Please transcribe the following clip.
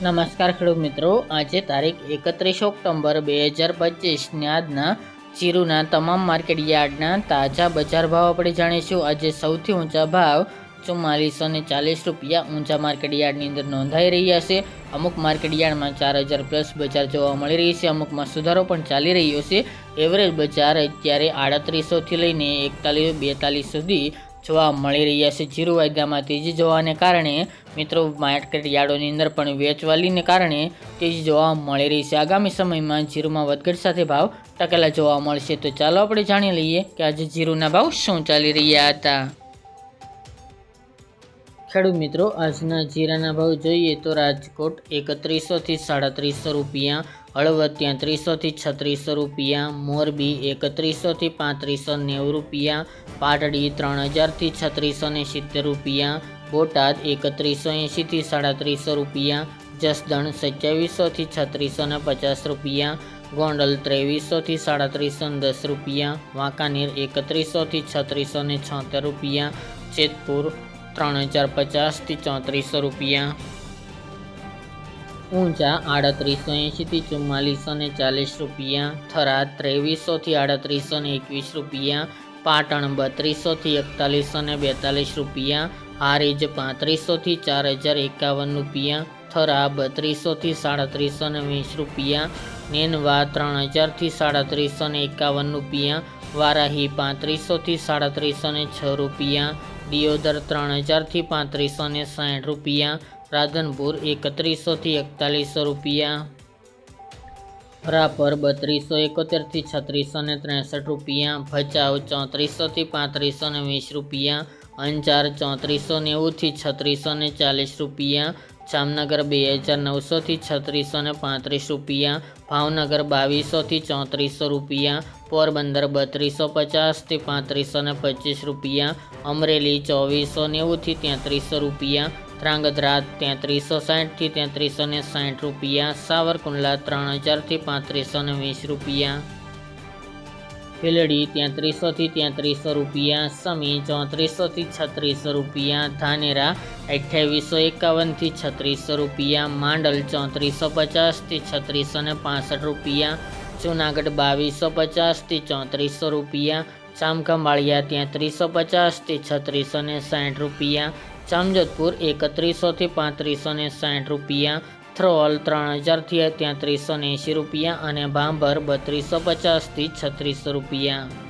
નમસ્કાર ખેડૂત મિત્રો. આજે તારીખ એકત્રીસ ઓક્ટોબર બે હજાર પચીસની આજના જીરુના તમામ માર્કેટ યાર્ડના તાજા બજાર ભાવ આપણે જાણીશું. આજે સૌથી ઊંચા ભાવ ચુમ્માલીસો ને ચાલીસ રૂપિયા ઊંચા માર્કેટ યાર્ડની અંદર નોંધાઈ રહ્યા છે. અમુક માર્કેટ યાર્ડમાં ચાર હજાર પ્લસ બજાર જોવા મળી રહી છે. અમુકમાં સુધારો પણ ચાલી રહ્યો છે. એવરેજ બજાર અત્યારે આડત્રીસોથી લઈને એકતાલીસ, બેતાલીસ સુધી જોવા મળી રહ્યા છે. જીરુ વાયદામાં તેજી જોવાને કારણે મિત્રો માર્કેટ યાર્ડોની અંદર પણ વેચવાલીને કારણે તેજી જોવા મળી રહી છે. આગામી સમયમાં જીરુમાં વધઘટ સાથે ભાવ ટકેલા જોવા મળશે. તો ચાલો આપણે જાણી લઈએ કે આજે જીરુના ભાવ શું ચાલી રહ્યા હતા. ખેડૂત મિત્રો, આજના જીરાના ભાવ જોઈએ તો રાજકોટ એકત્રીસોથી સાડત્રીસો રૂપિયા હળવદ ત્યાંત્રીસોથી છત્રીસો રૂપિયા, મોરબી એકત્રીસોથી પાંત્રીસો નેવું રૂપિયા, પાટડી ત્રણ હજારથી છત્રીસો ને સિત્તેર રૂપિયા, બોટાદ એકત્રીસો એંશીથી સાડત્રીસો રૂપિયા, જસદણ સત્યાવીસોથી છત્રીસો ને પચાસ રૂપિયા, ગોંડલ ત્રેવીસોથી સાડત્રીસો દસ રૂપિયા, વાંકાનેર એકત્રીસોથી છત્રીસો ને છોતેર રૂપિયા, જેતપુર ત્રણ હજાર પચાસથી ચોત્રીસો રૂપિયા. ઊંચા આડત્રીસો એંશીથી ચુમ્માલીસો ને ચાલીસ રૂપિયા, થરાદ ત્રેવીસોથી આડત્રીસો ને એકવીસ રૂપિયા, પાટણ બત્રીસોથી એકતાલીસો ને બેતાલીસ રૂપિયા હારીજ પાંત્રીસોથી ચાર હજાર એકાવન રૂપિયા, થરા બત્રીસોથી સાડત્રીસો ને વીસ રૂપિયા, નેનવા ત્રણ હજારથી સાડત્રીસો ને એકાવન રૂપિયા, વારાહી પાંત્રીસોથી સાડત્રીસો ને છ રૂપિયા, દિયોદર ત્રણ હજારથી પાંત્રીસો ને સાઠ રૂપિયા રાધનપુર એકત્રીસોથી એકતાલીસો રૂપિયા. રાપર બત્રીસો એકોતેરથી છત્રીસો ને ત્રેસઠ રૂપિયા. ભચાઉ ચોત્રીસોથી પાંત્રીસો ને વીસ રૂપિયા. અંજાર ચોત્રીસો નેવુંથી છત્રીસો ને ચાલીસ રૂપિયા. જામનગર બે હજાર નવસોથી છત્રીસો ને પાંત્રીસ રૂપિયા. ભાવનગર બાવીસોથી ચોત્રીસો રૂપિયા. પોરબંદર બત્રીસો પચાસથી પાંત્રીસો ને પચીસ રૂપિયા. અમરેલી ચોવીસો નેવુંથી તેત્રીસો રૂપિયા. ધ્રાંગધ્રા તેત્રીસો સાઠથી તેત્રીસો ને સાઠ રૂપિયા, સાવરકુંડલા ત્રણ હજારથી પાંત્રીસો ને વીસ રૂપિયા. ભીલડી તેત્રીસોથી તેત્રીસો રૂપિયા, સમી ચોત્રીસોથી છત્રીસો રૂપિયા, ધાનેરા અઠ્યાવીસો એકાવનથી છત્રીસો રૂપિયા, માંડલ ચોત્રીસો પચાસથી છત્રીસો ને પાસઠ રૂપિયા, જુનાગઢ બાવીસો પચાસથી ચોત્રીસો રૂપિયા, જામખંભાળિયા તેત્રીસો પચાસથી છત્રીસો ને સાઠ રૂપિયા જામજોધપુર એકત્રીસોથી પાંત્રીસો ને સાઠ રૂપિયા, થ્રોલ ત્રણ હજારથી તેત્રીસો ને એંશી રૂપિયા અને ભાંભર બત્રીસો પચાસથી છત્રીસો રૂપિયા.